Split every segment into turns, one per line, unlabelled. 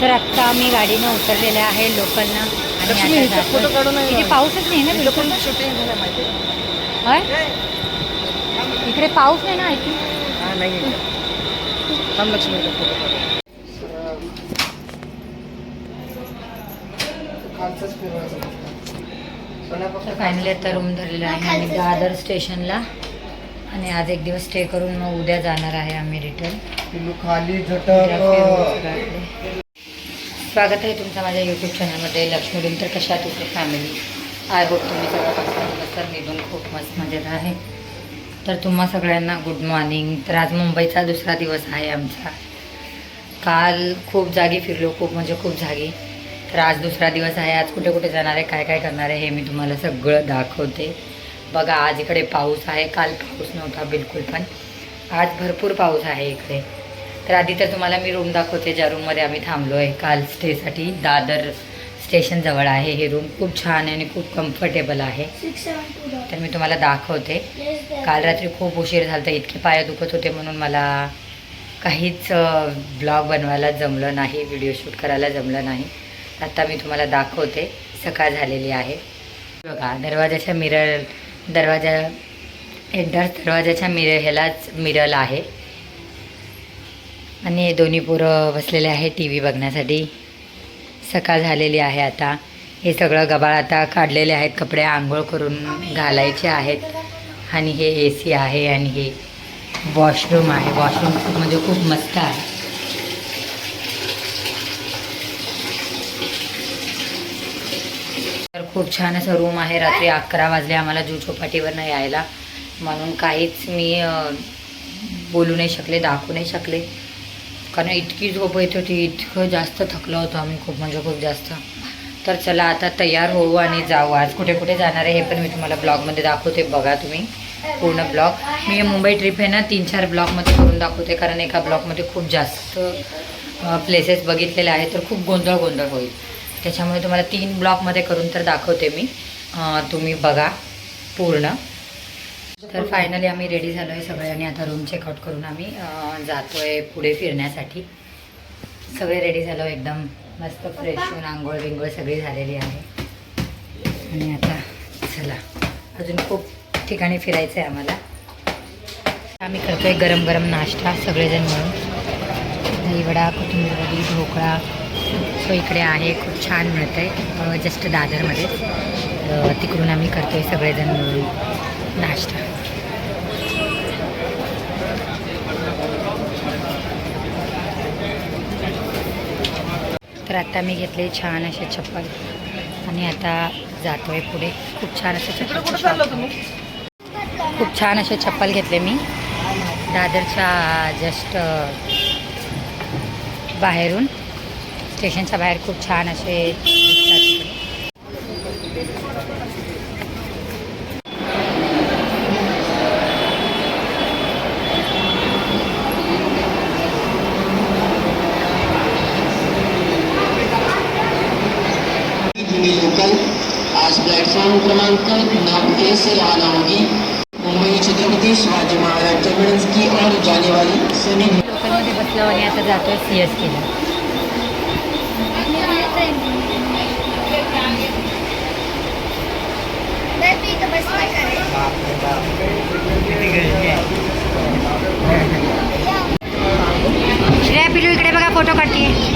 तर आत्ता आम्ही गाडीनं उतरलेले आहे लोकलनं आणि आता
इथे.
पाऊसच नाही ना बिलकुल. होय? इकडे पाऊस नाही ना
हा फिरवायचं
तर फायनली आता रूम धरलेला आहे आणि दादर स्टेशनला. आणि आज एक दिवस स्टे करून मग उद्या जाणार आहे आम्ही रिटर्न
खाली
स्वागत आहे तुमचं माझ्या यूट्यूब चॅनलमध्ये लक्ष्मी डूम तर कशा तुमची फॅमिली आय होप तुम्ही सगळं तर मी पण खूप मस्त मजेत आहे. तर तुम्हा सगळ्यांना गुड मॉर्निंग तर आज मुंबईचा दुसरा दिवस आहे आमचा. काल खूप जागी फिरलो खूप म्हणजे खूप जागी. तर आज दुसरा दिवस आहे. आज कुठे कुठे जाणार आहे काय काय करणार आहे हे मी तुम्हाला सगळं दाखवते. बघा आज इकडे पाऊस आहे. काल पाऊस नव्हता बिलकुल पण. आज भरपूर पाऊस आहे इकडे. तर आधी तर तुम्हाला मी रूम दाखवते ज्या रूममध्ये आम्ही थांबलो आहे काल स्टेसाठी दादर स्टेशनजवळ आहे हे रूम खूप छान आहे आणि खूप कम्फर्टेबल आहे. तर मी तुम्हाला दाखवते. काल रात्री खूप उशीर झाला होता इतके पाय दुखत होते म्हणून मला काहीच ब्लॉग बनवायला जमलं नाही व्हिडिओ शूट करायला जमलं नाही. आत्ता मी तुम्हाला दाखवते. सकाळ झालेली आहे. बघा दरवाजाच्या मिरर दरवाजा एंटर दरवाजाच्या मिरर ह्यालाच मिरल आहे. आणि दोन्ही पोरं बसलेले आहे टी व्ही बघण्यासाठी. सकाळ झालेली आहे आता. हे सगळं गबाळ आता काढलेले आहेत कपडे आंघोळ करून घालायचे आहेत. आणि हे ए सी आहे आणि हे वॉशरूम आहे. वॉशरूम म्हणजे खूप मस्त आहे. तर खूप छान असं रूम आहे. रात्री अकरा वाजले आम्हाला जू चौपाटीवरनं यायला. म्हणून काहीच मी बोलू नाही शकले दाखवू नाही शकले. कारण इतकी झोप येत होती इतकं जास्त थकलं होतो आम्ही खूप म्हणजे खूप जास्त. तर चला आता तयार होऊ आणि जाऊ. आज कुठे कुठे जाणार आहे हे पण मी तुम्हाला ब्लॉगमध्ये दाखवते. बघा तुम्ही पूर्ण ब्लॉग. मी मुंबई ट्रिप आहे ना तीन चार ब्लॉगमध्ये करून दाखवते कारण एका ब्लॉगमध्ये खूप जास्त प्लेसेस बघितलेले आहेत तर खूप गोंधळ गोंधळ होईल. त्याच्यामुळे तुम्हाला तीन ब्लॉकमध्ये करून तर दाखवते मी. तुम्ही बघा पूर्ण. तर फायनली आम्ही रेडी झालो आहे सगळे आणि आता रूम चेकआउट करून आम्ही जातो आहे पुढे फिरण्यासाठी. सगळे रेडी झालो एकदम मस्त फ्रेश होऊन आंघोळ बिंघोळ सगळी झालेली आहे. आणि आता चला अजून खूप ठिकाणी फिरायचं आहे आम्हाला. आम्ही करतो आहे गरम गरम नाश्ता सगळेजण मिळून. दहीवडा कोथिंबीर वडी ढोकळा. सो इकडे आहे खूप छान मिळतं आहे जस्ट दादरमध्ये तिकडून आम्ही करतो आहे सगळेजण मिळून. नाश्ता। तर आता मी घेतले छान असे चप्पल आणि आता जातोय पुढे. खूप छान असे चप्पल खूप छान असे चप्पल घेतले मी. दादरच्या जस्ट बाहेरून. स्टेशनच्या बाहेर खूप छान असे
प्लेटफॉर्म क्रमांक नौ ए से रवाना होगी। मुंबई छत्रपति शिवाजी महाराज टर्मिनस की ओर जाने वाली सभी
लोकलमध्ये बसलो आणि आता जातोय सी एस केला श्रेया पिलू इकडे बघा फोटो काढतीये.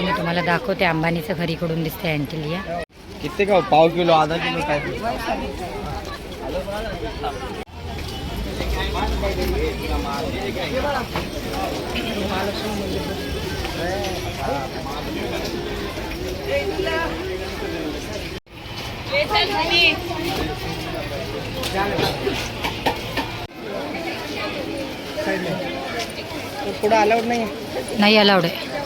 आता मी तुम्हाला दाखवते अंबानीचं घरीकडून दिसते अँटिलिया
किती का पाव किलो आधा किलो काय? पुढं अलाउड नाही
नाही अलाउड आहे.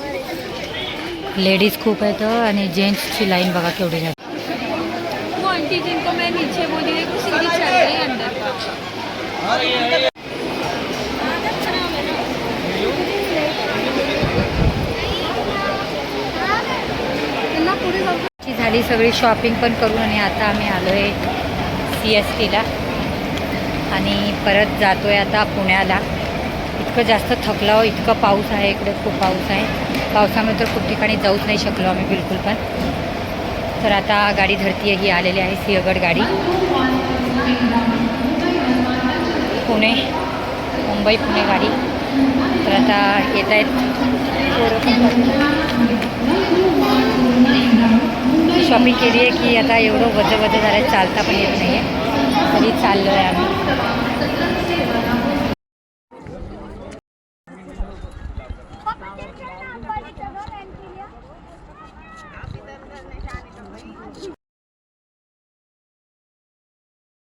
लेडीज खूप आहेत आणि जेंट्सची लाईन बघा केवढी
है है
ची झाली सगळी शॉपिंग पण करून आणि आता आम्ही आलो आहे सी एस टीला आणि परत जातो आहे आता पुण्याला. इतकं जास्त थकलो आहो, इतकं पाऊस आहे इकडे खूप पाऊस आहे. पावसामुळे तर खूप ठिकाणी जाऊच नाही शकलो आम्ही बिलकुल पण. तर आता गाडी धरती ही आलेली आहे सिंहगड गाडी. पुणे मुंबई पुणे गाडी. तर आता येत आहेत शॉपिंग केली आहे की आता एवढं वजं वजं झालं चालता पण येत नाही आहे तरी चाललो आहे आम्ही.